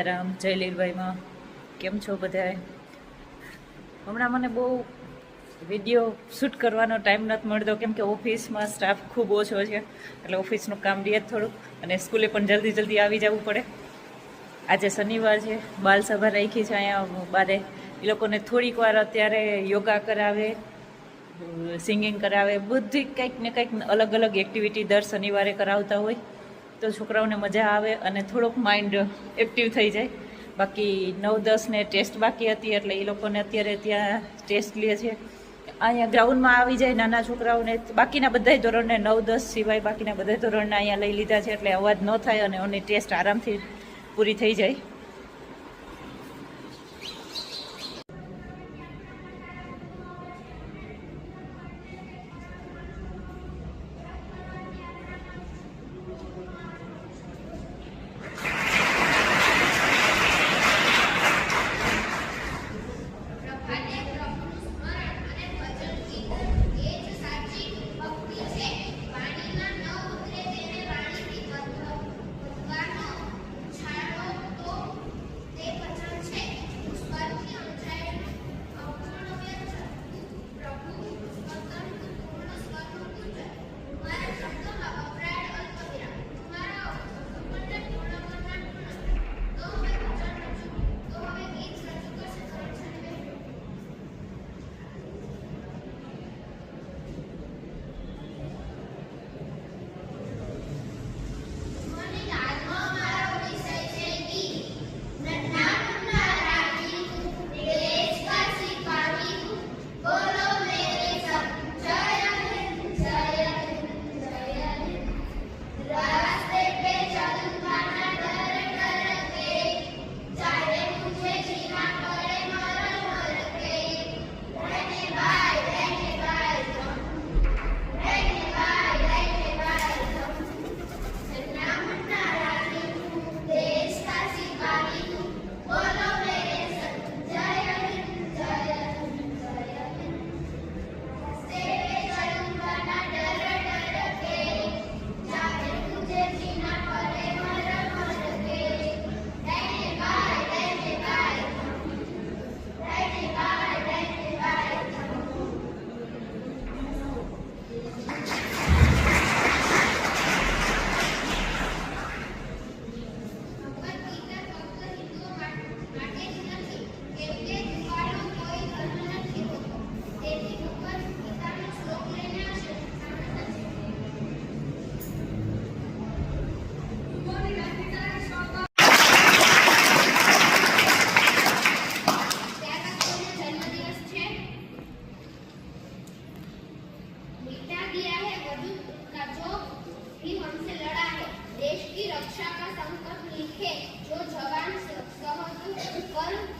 સીતારામ જય લીલભાઈમાં કેમ છો બધાએ હમણાં મને બહુ વીડિયો શૂટ કરવાનો ટાઈમ નથી મળતો. કેમ કે ઓફિસમાં સ્ટાફ ખૂબ ઓછો છે. એટલે ઓફિસનું કામ રહે જ થોડું અને સ્કૂલે પણ જલ્દી જલ્દી આવી જવું પડે. આજે શનિવાર છે. બાલસભા રાખી છે અહીંયા બારે. એ લોકોને થોડીક વાર અત્યારે યોગા કરાવે સિંગિંગ કરાવે. બધી કંઈક ને કંઈક અલગ અલગ એક્ટિવિટી દર શનિવારે કરાવતા હોય. તો છોકરાઓને મજા આવે અને થોડોક માઇન્ડ એક્ટિવ થઈ જાય. બાકી નવ દસને ટેસ્ટ બાકી હતી એટલે એ લોકોને અત્યારે ત્યાં ટેસ્ટ લે છે. અહીંયા ગ્રાઉન્ડમાં આવી જાય નાના છોકરાઓને. બાકીના બધાય ધોરણને નવ, દસ સિવાય બાકીના બધા ધોરણને અહીંયા લઈ લીધા છે એટલે અવાજ ન થાય અને એની ટેસ્ટ આરામથી પૂરી થઈ જાય. સુરક્ષામાં સંકટ લીધે જો જવાન સહજું કર્મ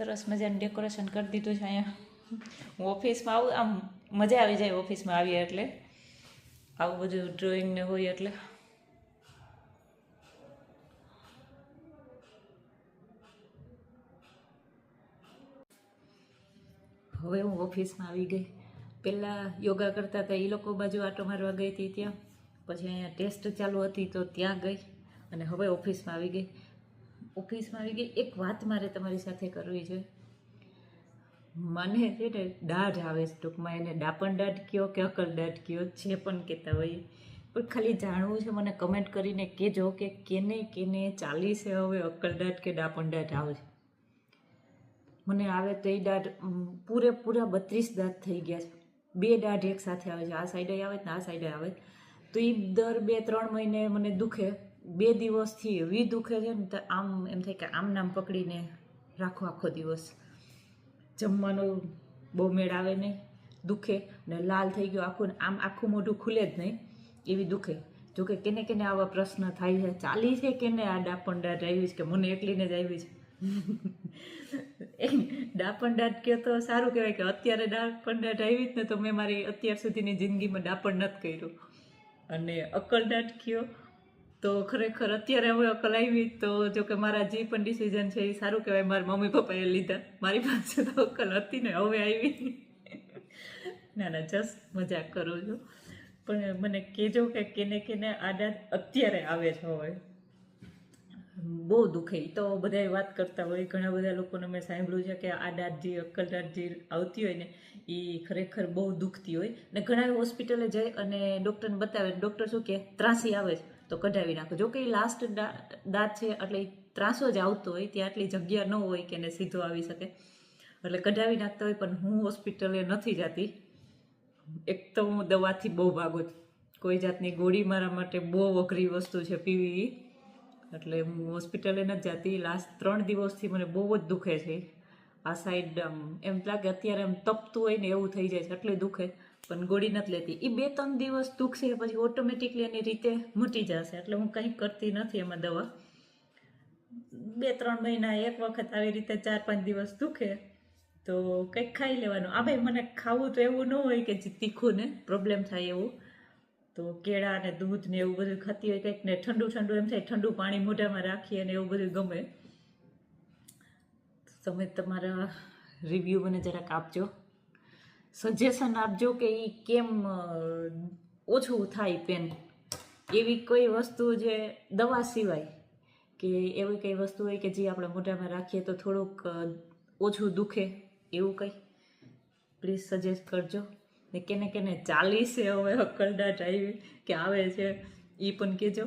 સરસ મજાનું ડેકોરેશન કરી દીધું છે અહીંયા. હું ઓફિસમાં આવું, આમ મજા આવી જાય ઓફિસમાં આવીએ એટલે. આવું બધું ડ્રોઈંગ ને હોય એટલે. હવે હું ઓફિસમાં આવી ગઈ. પહેલાં યોગા કરતા હતા એ લોકો બાજુ આટો મારવા ગઈ હતી ત્યાં. પછી અહીંયા ટેસ્ટ ચાલુ હતી તો ત્યાં ગઈ અને હવે ઓફિસમાં આવી ગઈ. ઓફિસમાં આવી ગઈ. એક વાત મારે તમારી સાથે કરવી છે. મને છે ને દાઢ આવે છે ટૂંકમાં. એને ડાપણ દાઢ કયો, કે અકલ દાઢ કયો, જે પણ કહેતા હોઈએ પણ ખાલી જાણવું છે, મને કમેન્ટ કરીને કહેજો કે કેને કેને ચાલી છે હવે અકલ દાઢ કે ડાપણ દાઢ આવે છે. મને આવે તો એ દાઢ પૂરેપૂરા બત્રીસ દાંત થઈ ગયા છે. બે દાઢ એક સાથે આવે છે. આ સાઈડે આવે ને આ સાઈડે આવે. તો એ દર બે ત્રણ મહિને મને દુખે. બે દિવસથી એવી દુખે છે ને આમ એમ થાય કે આમ નામ પકડીને રાખો આખો દિવસ. જમવાનું બહુ મેળ આવે નહીં, દુખે ને લાલ થઈ ગયો આખું આમ આખું મોઢું ખુલે જ નહીં એવી દુખે. જોકે કેને કેને આવા પ્રશ્ન થાય છે, ચાલી છે કેને આ ડાપણ દાઢ આવી છે કે મને એકલીને જ આવી છે? એ ડાપણ દાઢ કહો તો સારું કહેવાય કે અત્યારે ડાપણ દાઢ આવી જ ને તો મેં મારી અત્યાર સુધીની જિંદગીમાં ડાપણ નથી કર્યું. અને અકલ દાઢ કયો તો ખરેખર અત્યારે હવે અકલ આવી તો જો કે મારા જે પણ ડિસિઝન છે એ સારું કહેવાય. મારા મમ્મી પપ્પાએ લીધા. મારી પાસે તો અકલ હતી ને હવે આવી. ના ના જસ્ટ મજાક કરું છું. પણ મને કહેજો કે કેને કેને આડા અત્યારે આવે છે હવે. બહુ દુખે. તો બધા વાત કરતા હોય. ઘણા બધા લોકોને મેં સાંભળ્યું છે કે આ દાઢ અક્કલ દાઢ આવતી હોય ને એ ખરેખર બહુ દુખતી હોય. ને ઘણા હોસ્પિટલે જાય અને ડૉક્ટરને બતાવે. ડૉક્ટર શું કે ત્રાસી આવે છે. તો કઢાવી નાખો. જો કે લાસ્ટ દાંત છે, એટલે ત્રાસો જ આવતો હોય, ત્યાં આટલી જગ્યા ન હોય કે એને સીધો આવી શકે. એટલે કઢાવી નાખતા હોય, પણ હું હોસ્પિટલે નથી જતી. એક તો હું દવાથી બહુ ભાગું છું. કોઈ જાતની ગોળી મારા માટે બહુ અઘરી વસ્તુ છે પીવી એટલે હું હોસ્પિટલે નથી જતી. લાસ્ટ ત્રણ દિવસથી મને બહુ જ દુખે છે. આ સાઈડ એમ લાગે અત્યારે આમ તપતું હોય ને એવું થઈ જાય છે, એટલે દુખે. પણ ગોળી નથી લેતી. એ બે ત્રણ દિવસ દુખશે, પછી ઓટોમેટિકલી એની રીતે મટી જશે. એટલે હું કંઈ કરતી નથી એમાં દવા. બે ત્રણ મહિના એક વખત આવી રીતે ચાર પાંચ દિવસ દુખે, તો કંઈક ખાઈ લેવાનું. આ ભાઈ મને ખાવું તો એવું ન હોય કે જે તીખું ને પ્રોબ્લેમ થાય એવું. તો કેળા અને દૂધ ને એવું બધું ખાતી હોય કંઈક ને ઠંડુ ઠંડુ એમ થાય, ઠંડુ પાણી મોઢામાં રાખીએ અને એવું બધું ગમે. તમે તમારા રિવ્યૂ મને જરાક આપજો. સજેશન આપજો કે એ કેમ ઓછું થાય પેન એવી કોઈ વસ્તુ જે દવા સિવાય કે એવી કઈ વસ્તુ હોય કે જે આપણે મોઢામાં રાખીએ તો થોડુંક ઓછું દુખે એવું કંઈ? પ્લીઝ સજેસ્ટ કરજો. ને કેને કેને ચાલીસે હવે અકલદાટ આવી કે આવે છે એ પણ કહેજો.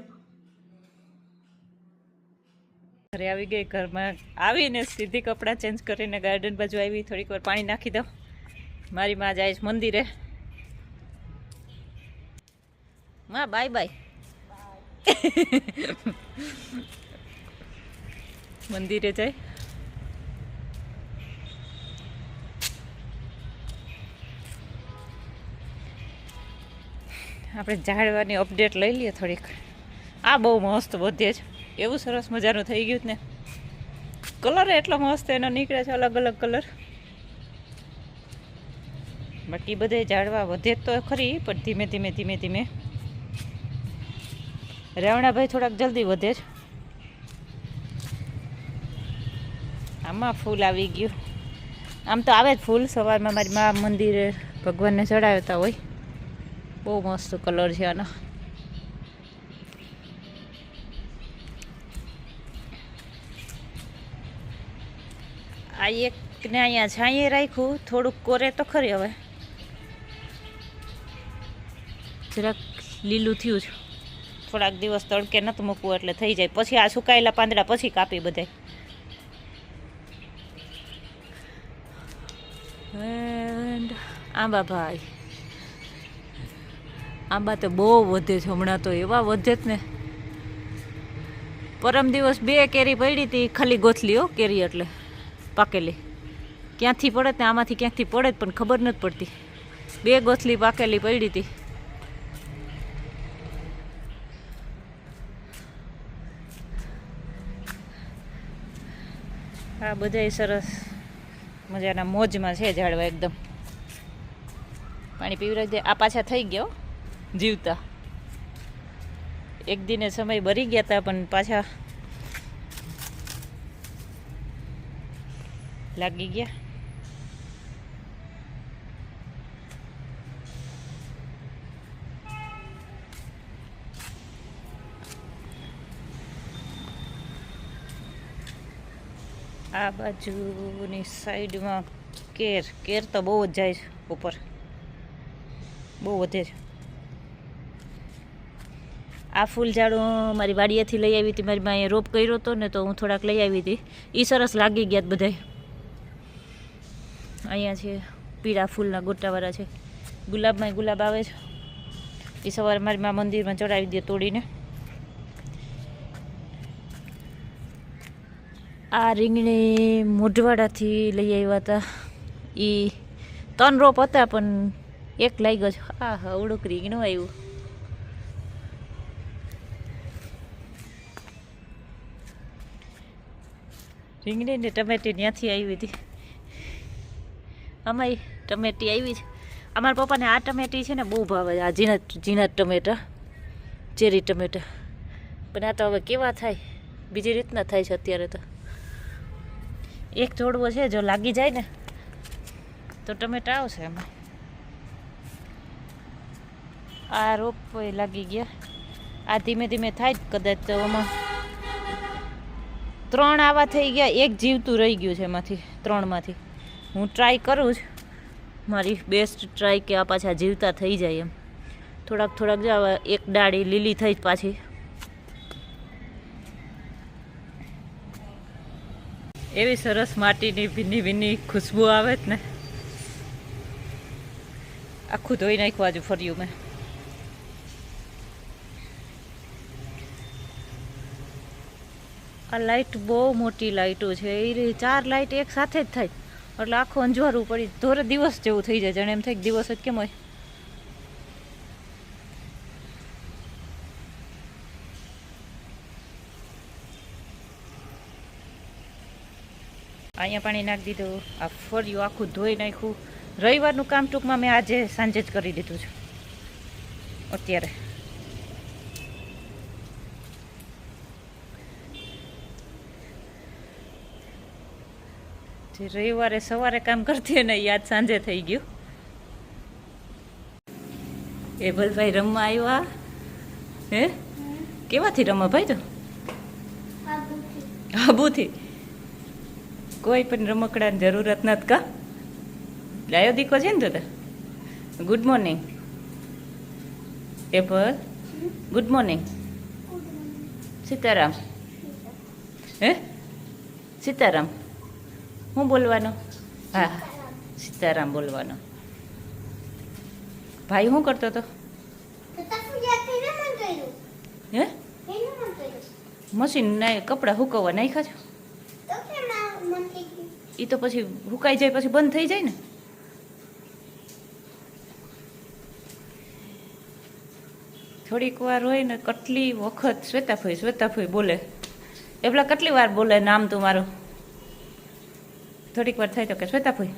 ઘરે આવી ગઈ, ઘરમાં આવીને સીધી કપડાં ચેન્જ કરીને ગાર્ડન બાજુ આવી, થોડીક વાર પાણી નાખી દઉં. મારી માં જાય છે મંદિરે. માં બાય બાય મંદિરે જાય. આપણે ઝાડવાની અપડેટ લઈ લઈએ થોડીક. આ બહુ મસ્ત વધે છે. એવું સરસ મજાનું થઈ ગયું ને. કલર એટલો મસ્ત એનો નીકળે છે અલગ અલગ કલર બાકી બધે ઝાડવા વધે જ તો ખરી, પણ ધીમે ધીમે ધીમે ધીમે. રેવણાભાઈ થોડાક જલ્દી વધે છે આમાં ફૂલ આવી ગયું. આમ તો આવે જ ફૂલ. સવારમાં મારી મા મંદિરે ભગવાનને ચડાવતા હોય. બહુ મસ્ત કલર છે આનો. આ એકને અહીંયા છાંયે રાખ્યું. થોડુંક કોરે તો ખરી હવે. જરાક લીલું થયું છે. થોડાક દિવસ તડકે નથી મૂકવું એટલે થઈ જાય. પછી આ સુકાયેલા પાંદડા પછી કાપી બધાય. એન્ડ આંબા ભાઈ. આંબા તો બહુ વધે છે હમણાં તો એવા વધે જ ને. પરમ દિવસ બે કેરી પડી હતી ખાલી ગોથલી હો કેરી એટલે પાકેલી. ક્યાંથી પડે ને આમાંથી ક્યાંકથી પડે જ પણ ખબર નથી પડતી. બે ગોથલી પાકેલી પડી હતી. આ બધાય સરસ મજાના મોજમાં છે ઝાડવા એકદમ. પાણી પીવરાજ દે. આ પાછા થઈ ગયો જીવતા. એક દિને સમય બરી ગયા હતા પણ પાછા લાગી ગયા. આ બાજુની સાઈડમાં કેર. કેર તો બહુ જ જાય છે ઉપર. બહુ વધે છે. આ ફૂલ ઝાડું મારી વાડીએથી લઈ આવી હતી. મારી માએ રોપ કર્યો હતો ને તો હું થોડાક લઈ આવી હતી. એ સરસ લાગી ગયા બધાય. અહીંયા છે પીળા ફૂલના ગોટાવાળા છે. ગુલાબમાં ગુલાબ આવે છે. એ સવારે મારી મા મંદિરમાં ચડાવી દે તોડીને. આ રીંગણી મોઢવાડાથી લઈ આવ્યા હતા. એ ત્રણ રોપ હતા, પણ એક લાગ્યો છે. આ હા ઉડુક રીંગણું આવ્યું. રીંગણી ને ટમેટી ત્યાંથી આવી હતી. અમારી ટમેટી આવી છે. અમારા પપ્પાને આ ટમેટી છે ને બહુ ભાવે આ ઝીણા ઝીણા ટમેટા ચેરી ટમેટા. પણ આ તો હવે કેવા થાય? બીજી રીતના થાય છે અત્યારે તો. એક જોડવો છે, જો લાગી જાય ને, તો ટમેટા આવશે એમાં આ રોપ લાગી ગયા. આ ધીમે ધીમે થાય જ કદાચ તો એમાં ત્રણ આવા થઈ ગયા, એક જીવતું રહી ગયું છે એમાંથી, ત્રણમાંથી. હું ટ્રાય કરું જ. મારી બેસ્ટ ટ્રાય કે આ પાછા જીવતા થઈ જાય એમ. થોડાક થોડાક જાવ એક ડાળી લીલી થઈ જ પાછી. એવી સરસ માટીની ભીની ભીની ખુશ્બુ આવે જ ને. આખું ધોઈ નાખ્યું આજુ ફર્યું મેં. આ લાઇટ બહુ મોટી લાઇટો છે. એ ચાર લાઈટ એક સાથે જ થાય. એટલે આખું અંજવારું પડી. ધોરે દિવસ જેવું થઈ જાય. જાણે એમ થાય દિવસ જ કેમ હોય. અહીંયા પાણી નાખી દીધું. આ ફર્યું આખું ધોઈ નાખ્યું. રવિવારનું કામ ટૂંકમાં મેં આજે સાંજે જ કરી દીધું છે. અત્યારે. જે રવિવારે સવારે કામ કરતી ને યાદ સાંજે થઈ ગયું. એ ભલભાઈ રમવા આવ્યા. હે? કેવાથી રમવા ભાઈ તો? આબુથી કોઈ પણ રમકડાની જરૂરત નથી કા? લાયો દીકો છે ને તો good morning apple good morning Sitaram. હે? સીતારામ. હું બોલવાનો? હા સીતારામ બોલવાનો. ભાઈ શું કરતો હતો? હે? મશીન ના કપડાં હુકવવા નાખ્યા છે? એ તો પછી હુકાઈ જાય પછી બંધ થઈ જાય ને? થોડીક વાર હોય ને કેટલી વખત શ્વેતાફઈ શ્વેતાફઈ બોલે. એટલા કેટલી વાર બોલે નામ તું મારું થોડીક વાર થાય તો કે શ્વેતાફઈ.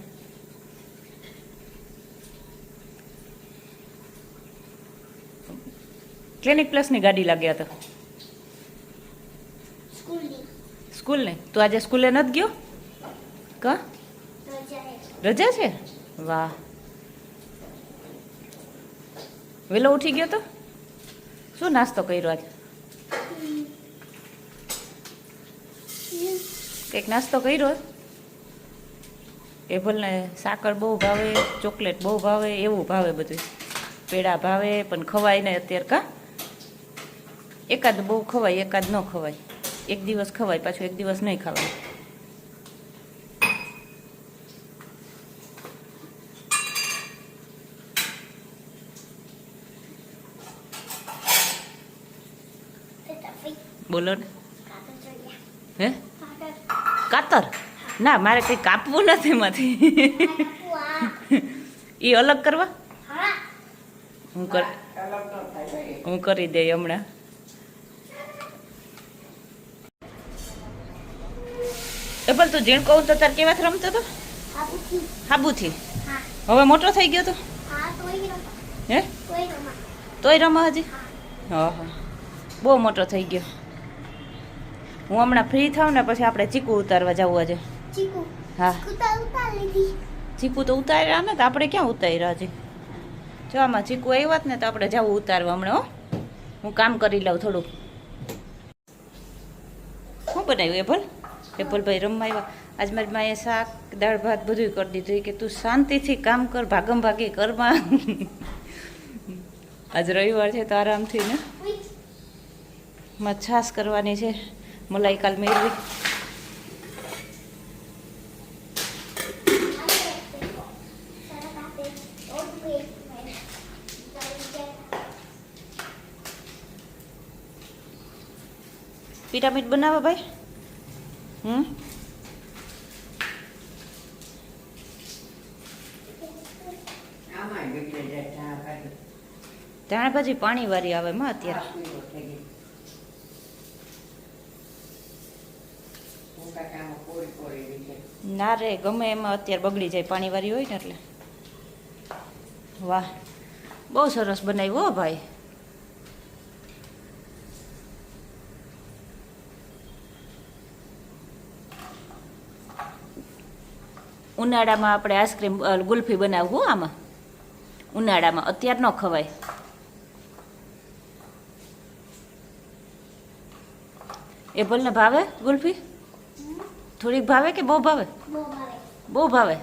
ક્લિનિક પ્લસની ગાડી લાગ્યા હતા. સ્કૂલ ને તું આજે સ્કૂલે નથી ગયો? કા? રજા છે? વાહ. વેલો ઉઠી ગયો તો? શું નાસ્તો કર્યો આજે? કંઈક નાસ્તો કર્યો? એપલને સાકર બહુ ભાવે, ચોકલેટ બહુ ભાવે, એવું ભાવે બધું. પેડા ભાવે, પણ ખવાય ને અત્યારે કા? એકાદ બહુ ખવાય, એકાદ ન ખવાય. એક દિવસ ખવાય, પાછું એક દિવસ નહીં ખવાય. બોલો ને. હે? કાતર? ના મારે કંઈ કાપવું નથી એમાંથી. એ અલગ કરવા? હું. કર હું કરી દઈ હમણાં. એ પણ તું જીણ કહું તો તાર કેવા રમતો હતો હાબુથી. હવે મોટો થઈ ગયો તો? હા તોય રમા. હજી? હા હા. બહુ મોટો થઈ ગયો. હું હમણાં ફ્રી થાઉં ને પછી આપણે ચીકુ ઉતારવા જવું આજે. ચીકુ? હા. ચીકુ તો ઉતાર્યા ને તો આપણે ક્યાં ઉતાર્યા હજી જો આમાં ચીકુ આવ્યા ને તો આપણે જવું ઉતારવા હમણાં હો. હું કામ કરી લઉં થોડુંક. શું બનાવ્યું એપલ એપલભાઈ રમવા આવ્યા. આજ મારી માએ શાક દાળ ભાત બધું કરી દીધું. કે તું શાંતિથી કામ કર ભાગમ ભાગી કરમાં આજ રવિવાર છે તો આરામથી ને. માં છાશ કરવાની છે. મલાઈ કાલ મેળવી પિરામિડ બનાવો ભાઈ હમ ત્યાં પછી જાય ધાણા ભાજી પાણી વારી આવે માં અત્યારે પીળો થઈ ગયો. હું કાંઈક આમાં કોરી કોરી રીતે. ના રે, ગમે એમાં અત્યારે બગડી જાય પાણીવાળી હોય ને એટલે. વાહ, બહુ સરસ બનાવ્યું ભાઈ. ઉનાળામાં આપણે આઈસ્ક્રીમ ગુલ્ફી બનાવવું આમાં. ઉનાળામાં, અત્યાર ન ખવાય. એ ભલને ભાવે ગુલ્ફી? થોડીક ભાવે કે બહુ ભાવે? બહુ ભાવે.